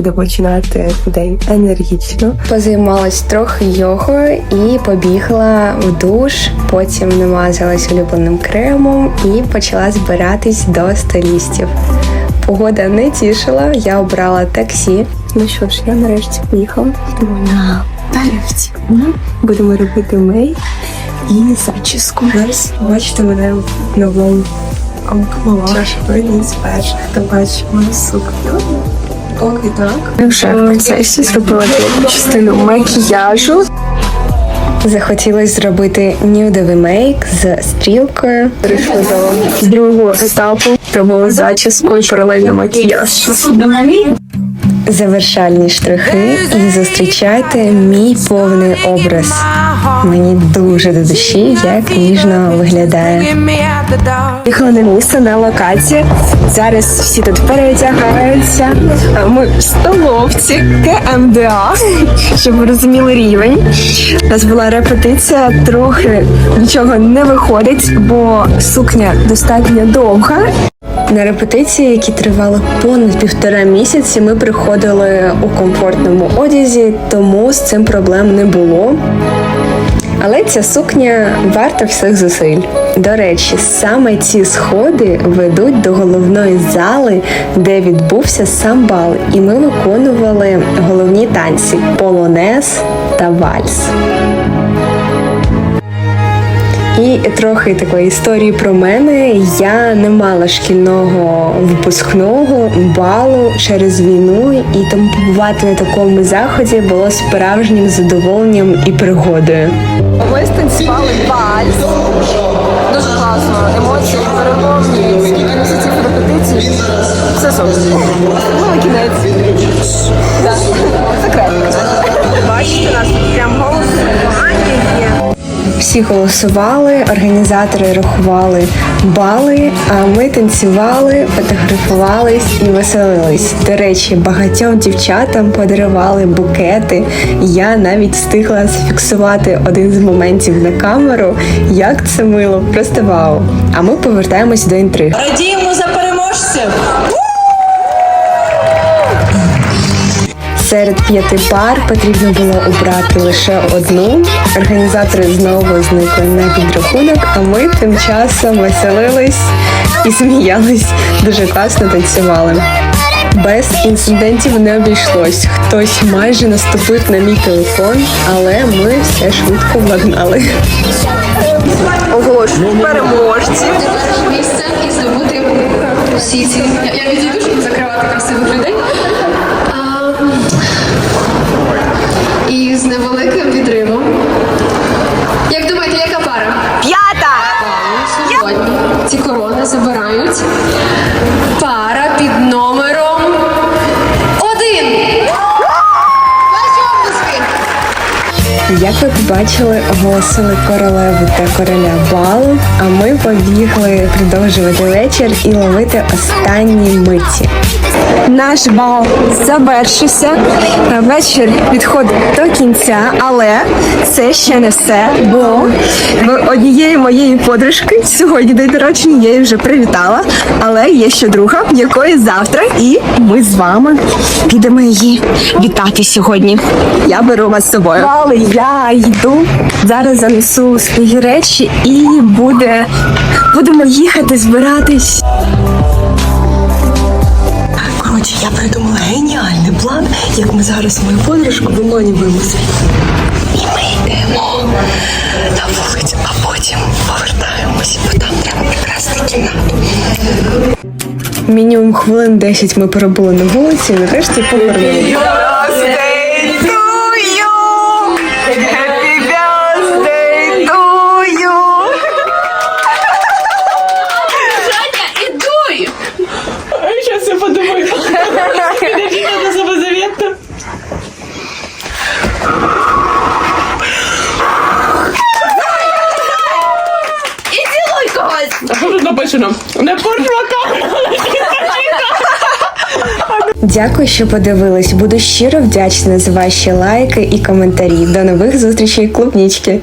буде починати день енергічно. Позаймалась трохи йогою і побігла в душ. Потім намазалась улюбленим кремом і почала збиратись до стилістів. Погода не тішила, я обрала таксі. Ну що ж, я нарешті поїхала на перевці. Будемо робити мей і зачіску. Зараз бачите мене в новому чашовині з перших, хто бачить мою сукню. Вже в процесі зробила частину макіяжу. Захотілося зробити нюдовий мейк з стрілкою. Прийшли до другого етапу. Робила зачіску і паралельно макіяж. Завершальні штрихи і зустрічайте мій повний образ. Мені дуже до душі, як ніжно виглядає. Їхали на місце на локації. Зараз всі тут перетягаються. Ми в столовці КМДА, щоб ви розуміли рівень. У нас була репетиція, трохи нічого не виходить, бо сукня достатньо довга. На репетиції, які тривали понад півтора місяці, ми приходили у комфортному одязі, тому з цим проблем не було. Але ця сукня варта всіх зусиль. До речі, саме ці сходи ведуть до головної зали, де відбувся сам бал, і ми виконували головні танці полонез та вальс. І трохи такої історії про мене. Я не мала шкільного випускного балу через війну, і тому побувати на такому заході було справжнім задоволенням і пригодою. Ми станцювали вальс. Всі голосували, організатори рахували бали, а ми танцювали, фотографувались і веселились. До речі, багатьом дівчатам подарували букети. Я навіть встигла зафіксувати один з моментів на камеру. Як це мило, просто вау. А ми повертаємось до інтриг. Радіємо за переможців! Серед п'яти пар потрібно було обрати лише одну. Організатори знову зникли на підрахунок, а ми тим часом веселились і сміялись. Дуже класно танцювали. Без інцидентів не обійшлось. Хтось майже наступив на мій телефон, але ми все швидко владнали. Оголошую переможці. місце і здобути всі ці. Я відійду, і з невеликим Як ви побачили, оголосили королеву та короля балу, а ми побігли продовжувати вечір і ловити останні миті. Наш бал завершився. Вечір підходить до кінця, але це ще не все. Бо однієї моєї подружки сьогодні день народження, я її вже привітала. Але є ще друга, якої завтра, і ми з вами підемо її вітати сьогодні. Я беру вас з собою. Але я йду зараз занесу свої речі і буде будемо їхати збиратись. Коротше, я придумала геніальний план, як ми зараз мою подружку виманюємося. І ми йдемо на вулицю, а потім повертаємося, бо там треба прикрасити кімнату. Мінімум хвилин 10 ми перебули на вулиці і нарешті повернули. Що? Не поржла. Дякую, що подивились. Буду щиро вдячна за ваші лайки і коментарі. До нових зустрічей, клубнічки!